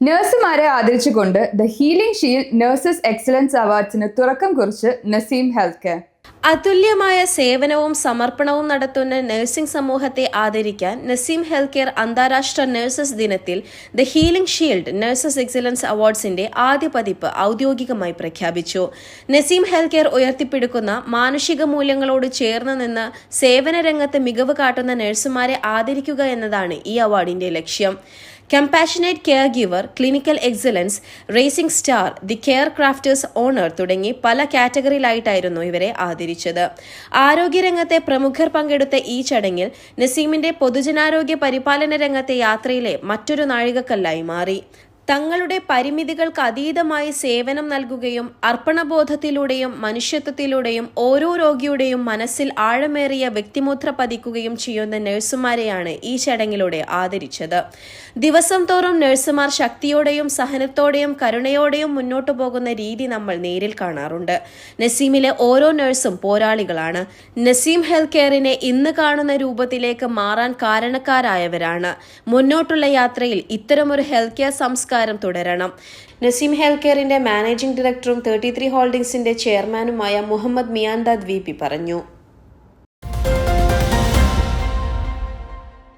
നഴ്സുമാരെ ആദരിച്ചുകൊണ്ട് the healing shield nurses excellence അവാർഡ്സിന് തുറക്കം കുറിച്ച് Naseem health care അതുല്യമായ സേവനവും സമർപ്പണവും നടത്തുന്ന നഴ്സിംഗ് സമൂഹത്തെ ആദരിക്കാൻ നസീം ഹെൽത്ത് കെയർ അന്താരാഷ്ട്ര നഴ്സസ് ദിനത്തിൽ the healing shield nurses excellence അവാർഡ്സിന്റെ ആദ്യ പതിപ്പ് ഔദ്യോഗികമായി പ്രഖ്യാപിച്ചു. നസീം ഹെൽത്ത് കെയർ ഉയർത്തിപ്പിടിക്കുന്ന മാനുഷിക മൂല്യങ്ങളോട് ചേർന്ന് നിന്ന് സേവന രംഗത്ത് മികവ് കാട്ടുന്ന നഴ്സുമാരെ ആദരിക്കുക എന്നതാണ് ഈ അവാർഡിന്റെ ലക്ഷ്യം. Compassionate care giver clinical excellence rising star the care crafters honour തുടങ്ങി പല കാറ്റഗറിയിലായിട്ടായിരുന്നു ഇവരെ ആദരിച്ചത്. ആരോഗ്യരംഗത്തെ പ്രമുഖർ പങ്കെടുത്ത ഈ ചടങ്ങിൽ നസീമിന്റെ പൊതുജനാരോഗ്യ പരിപാലന രംഗത്തെ യാത്രയിലെ മറ്റൊരു നാഴികക്കല്ലായി മാറി. തങ്ങളുടെ പരിമിതികൾക്ക് അതീതമായി സേവനം നൽകുകയും അർപ്പണബോധത്തിലൂടെയും മനുഷ്യത്വത്തിലൂടെയും ഓരോ രോഗിയുടെയും മനസ്സിൽ ആഴമേറിയ വ്യക്തിമുദ്ര പതിക്കുകയും ചെയ്യുന്ന നഴ്സുമാരെയാണ് ഈ ചടങ്ങിലൂടെ ആദരിച്ചത്. ദിവസം തോറും നഴ്സുമാർ ശക്തിയോടെയും സഹനത്തോടെയും കരുണയോടെയും മുന്നോട്ടു പോകുന്ന രീതി നമ്മൾ നേരിൽ കാണാറുണ്ട്. നസീമിലെ ഓരോ നഴ്സും പോരാളികളാണ്. നസീം ഹെൽത്ത് കെയറിനെ ഇന്ന് കാണുന്ന രൂപത്തിലേക്ക് മാറാൻ കാരണക്കാരായവരാണ്. മുന്നോട്ടുള്ള യാത്രയിൽ ഇത്തരമൊരു ഹെൽത്ത് കെയർ സംസ്കാരം തുടരണം. നസീം ഹെൽത്ത് കെയറിന്റെ മാനേജിംഗ് ഡയറക്ടറും തേർട്ടി ത്രീ ഹോൾഡിംഗ്സിന്റെ ചെയർമാനുമായ മുഹമ്മദ് മിയാന്ത ദ്വീപി പറഞ്ഞു.